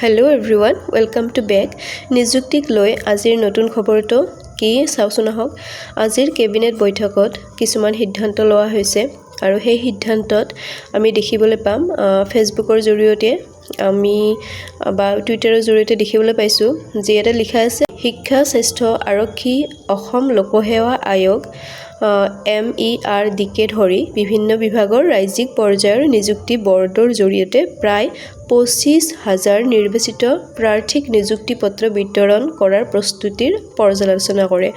Hello' everyone welcome to back নিযুক্তিক লৈ আজিৰ নতুন খবৰটো কি? চাওঁচোন আহক। আজিৰ কেবিনেট বৈঠকত কিছুমান সিদ্ধান্ত লোৱা হৈছে আৰু সেই সিদ্ধান্তত আমি দেখিবলৈ পাম ফেচবুকৰ জৰিয়তে আমি বা টুইটাৰৰ জৰিয়তে দেখিবলৈ পাইছোঁ যি ইয়াতে লিখা আছে, শিক্ষা স্বাস্থ্য আৰক্ষী অসম লোকসেৱা আয়োগ এম ই আৰ ডিকে ধৰি বিভিন্ন বিভাগৰ ৰাজ্যিক পৰ্যায়ৰ নিযুক্তি বৰ্ডৰ জৰিয়তে প্ৰায় পঁচিছ হাজাৰ নিৰ্বাচিত প্ৰাৰ্থীক নিযুক্তি পত্ৰ বিতৰণ কৰাৰ প্ৰস্তুতিৰ পৰ্যালোচনা কৰে।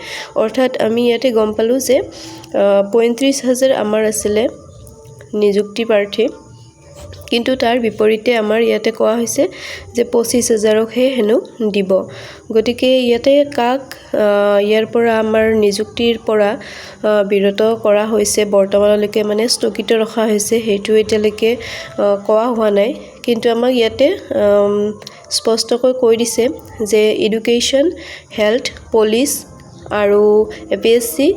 অৰ্থাৎ আমি ইয়াতে গম পালোঁ যে পঁয়ত্ৰিছ হাজাৰ আমাৰ আছিলে নিযুক্তি প্ৰাৰ্থী। কিন্তু তাৰ বিপৰীতে আমাৰ ইয়াতে কোৱা হৈছে যে পঁচিছ হাজাৰকহে হেনো দিব। গতিকে ইয়াতে কাক ইয়াৰ পৰা আমাৰ নিযুক্তিৰ পৰা বিৰত কৰা হৈছে বৰ্তমানলৈকে মানে স্থগিত ৰখা হৈছে সেইটো এতিয়ালৈকে কোৱা হোৱা নাই। কিন্তু আমাক ইয়াতে স্পষ্টকৈ কৈ দিছে যে এডুকেশ্যন হেল্থ পুলিচ আৰু এ পি এছ চি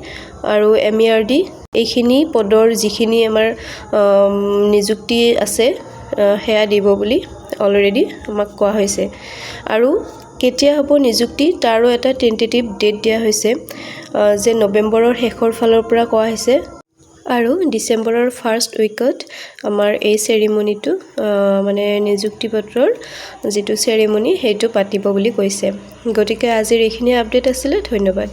আৰু এম ই আৰ ডি এইখিনি পদৰ যিখিনি আমাৰ আম, নিযুক্তি আছে সেয়া দিব বুলি অলৰেডি আমাক কোৱা হৈছে। আৰু কেতিয়া হ'ব নিযুক্তি তাৰো এটা টেণ্টেটিভ ডেট দিয়া হৈছে যে নৱেম্বৰৰ শেষৰ ফালৰ পৰা কোৱা হৈছে। আৰু ডিচেম্বৰৰ ফাৰ্ষ্ট উইকত আমাৰ এই চেৰিমনিটো মানে নিযুক্তি পত্ৰৰ যিটো চেৰিমনি সেইটো পাতিব বুলি কৈছে। গতিকে আজিৰ এইখিনি আপডেট আছিলে ধন্যবাদ।